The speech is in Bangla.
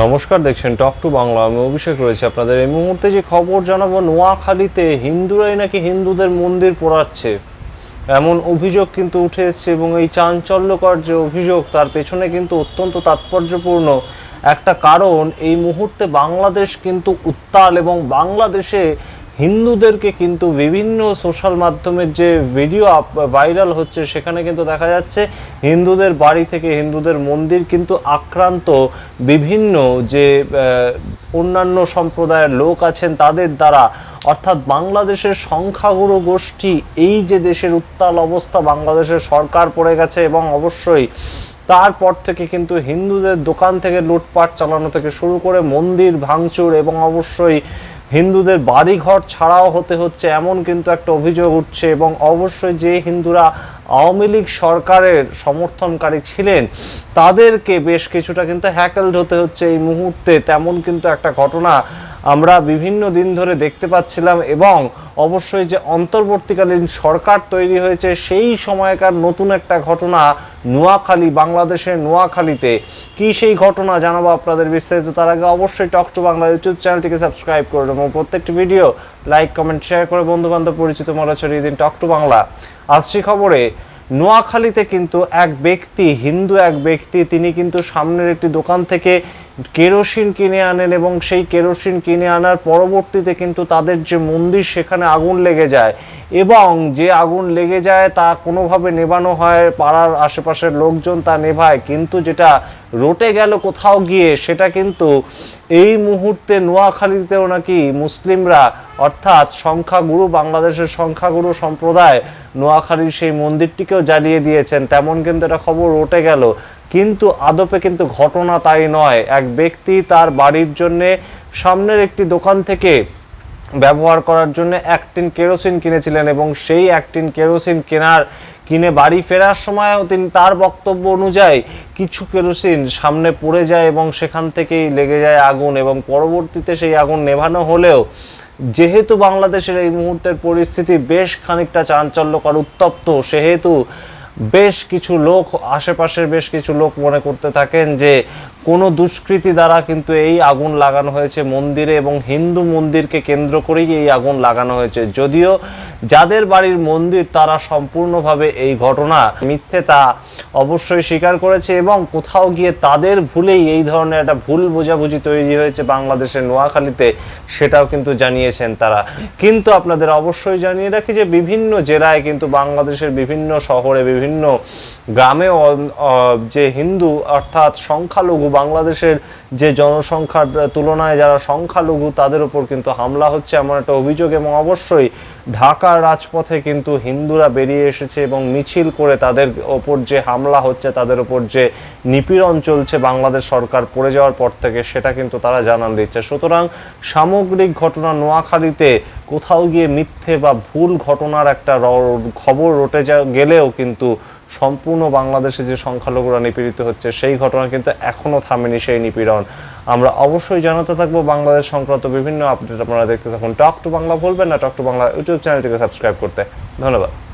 নমস্কার, দেখছেন টক টু বাংলা আমি অভিষেক রয়েছে আপনাদের। এই মুহূর্তে যে খবর জানাব, নোয়াখালীতে হিন্দুরাই নাকি হিন্দুদের মন্দির পোড়াচ্ছে। এমন অভিযোগ কিন্তু উঠে এসছে এবং এই চাঞ্চল্যকর যে অভিযোগ, তার পেছনে কিন্তু অত্যন্ত তাৎপর্যপূর্ণ একটা কারণ। এই মুহূর্তে বাংলাদেশ কিন্তু উত্তাল এবং বাংলাদেশে হিন্দুদেরকে কিন্তু বিভিন্ন সোশ্যাল মাধ্যমের যে ভিডিও ভাইরাল হচ্ছে, সেখানে কিন্তু দেখা যাচ্ছে হিন্দুদের বাড়ি থেকে হিন্দুদের মন্দির কিন্তু আক্রান্ত বিভিন্ন যে অন্যান্য সম্প্রদায়ের লোক আছেন তাদের দ্বারা। অর্থাৎ বাংলাদেশের সংখ্যাগুরু গোষ্ঠী, এই যে দেশের উত্তাল অবস্থা বাংলাদেশের সরকার পড়ে গেছে এবং অবশ্যই তারপর থেকে কিন্তু হিন্দুদের দোকান থেকে লুটপাট চালানো থেকে শুরু করে মন্দির ভাঙচুর এবং অবশ্যই হিন্দুদের বাড়িঘর ছাড়াও হতে হচ্ছে এমন কিন্তু একটা অভিযোগ উঠছে এবং অবশ্যই যে হিন্দুরা আওয়ামী লীগ সরকারের সমর্থনকারী ছিলেন, তাদেরকে বেশ কিছুটা কিন্তু হ্যাকেলড হতে হচ্ছে এই মুহূর্তে। তেমন কিন্তু একটা ঘটনা আমরা বিভিন্ন দিন ধরে দেখতে পাচ্ছিলাম এবং অবশ্যই যে অন্তর্বর্তীকালীন সরকার তৈরি হয়েছে, সেই সময়কার নতুন একটা ঘটনা নোয়াখালী, বাংলাদেশের নোয়াখালীতে। কি সেই ঘটনা জানাব আপনাদের বিস্তারিত তার আগে অবশ্যই টক টু বাংলা ইউটিউব চ্যানেলটিকে সাবস্ক্রাইব করুন এবং প্রত্যেকটি ভিডিও লাইক কমেন্ট শেয়ার করে বন্ধুবান্ধব পরিচিত মনে ছড়িয়ে দিন টক টু বাংলা আসছি খবরে নোয়াখালীতে কিন্তু এক ব্যক্তি, হিন্দু এক ব্যক্তি, তিনি কিন্তু সামনের একটি দোকান থেকে কেরোসিন কিনে আনেন এবং সেই কেরোসিন কিনে আনার পরবর্তীতে কিন্তু তাদের যে মন্দির সেখানে আগুন লেগে যায় এবং যে আগুন লেগে যায় তা কোনোভাবে নেভানো হয়, পাড়ার আশেপাশের লোকজন তা নেভায়। কিন্তু যেটা রোটে গেল কোথাও গিয়ে সেটা কিন্তু এই মুহূর্তে নোয়াখালীতেও নাকি মুসলিমরা, অর্থাৎ সংখ্যাগুরু, বাংলাদেশের সংখ্যাগুরু সম্প্রদায় নোয়াখালীর সেই মন্দিরটিকেও জ্বালিয়ে দিয়েছেন। তেমন কিন্তু একটা খবর রটে গেল। কিন্তু আদপে কিন্তু ঘটনা তাই নয়। এক ব্যক্তি তার বাড়ির জন্যে সামনের একটি দোকান থেকে ব্যবহার করার জন্য এক টিন কেরোসিন কিনেছিলেন এবং সেই এক টিন কেরোসিন কেনার, কিনে বাড়ি ফেরার সময়ও তিনি তার বক্তব্য অনুযায়ী কিছু কেরোসিন সামনে পড়ে যায় এবং সেখান থেকেই লেগে যায় আগুন এবং পরবর্তীতে সেই আগুন নেভানো হলেও যেহেতু বাংলাদেশের এই মুহূর্তের পরিস্থিতি বেশ খানিকটা চাঞ্চল্যকর, উত্তপ্ত, সেহেতু বেশ কিছু লোক, আশেপাশের বেশ কিছু লোক মনে করতে থাকেন যে কোনো দুষ্কৃতি দ্বারা কিন্তু এই আগুন লাগানো হয়েছে মন্দিরে এবং হিন্দু মন্দিরকে কেন্দ্র করেই এই আগুন লাগানো হয়েছে। যদিও যাদের বাড়ির মন্দির তারা সম্পূর্ণভাবে এই ঘটনা, মিথ্যে তা অবশ্যই স্বীকার করেছে এবং কোথাও গিয়ে তাদের ভুলেই এই ধরনের একটা ভুল বোঝাবুঝি তৈরি হয়েছে বাংলাদেশের নোয়াখালীতে, সেটাও কিন্তু জানিয়েছেন তারা। কিন্তু আপনাদের অবশ্যই জানিয়ে রাখি যে বিভিন্ন জেলায় কিন্তু বাংলাদেশের বিভিন্ন শহরে, বিভিন্ন গ্রামে যে হিন্দু অর্থাৎ সংখ্যালঘু বাংলাদেশের যে জনসংখ্যার তুলনায় যারা সংখ্যালঘু তাদের উপর কিন্তু হামলা হচ্ছে এমন একটা অভিযোগ এবং অবশ্যই ঢাকার রাজপথে কিন্তু হিন্দুরা বেরিয়ে এসেছে এবং মিছিল করে তাদের ওপর যে হামলা হচ্ছে, তাদের ওপর যে নিপীড়ন চলছে বাংলাদেশ সরকার পড়ে যাওয়ার পর থেকে, সেটা কিন্তু তারা জানান দিচ্ছে। সুতরাং সামগ্রিক ঘটনা নোয়াখালীতে কোথাও গিয়ে মিথ্যে বা ভুল ঘটনার একটা খবর রটে যা, গেলেও কিন্তু সম্পূর্ণ বাংলাদেশে যে সংখ্যালঘুরা নিপীড়িত হচ্ছে, সেই ঘটনা কিন্তু এখনও থামেনি সেই নিপীড়ন। আমরা অবশ্যই জানাতে থাকব বাংলাদেশ সংক্রান্ত বিভিন্ন আপডেট। আপনারা দেখতে থাকুন টক টু বাংলা বলবেন না, টক টু বাংলা ইউটিউব চ্যানেলটিকে সাবস্ক্রাইব করতে। ধন্যবাদ।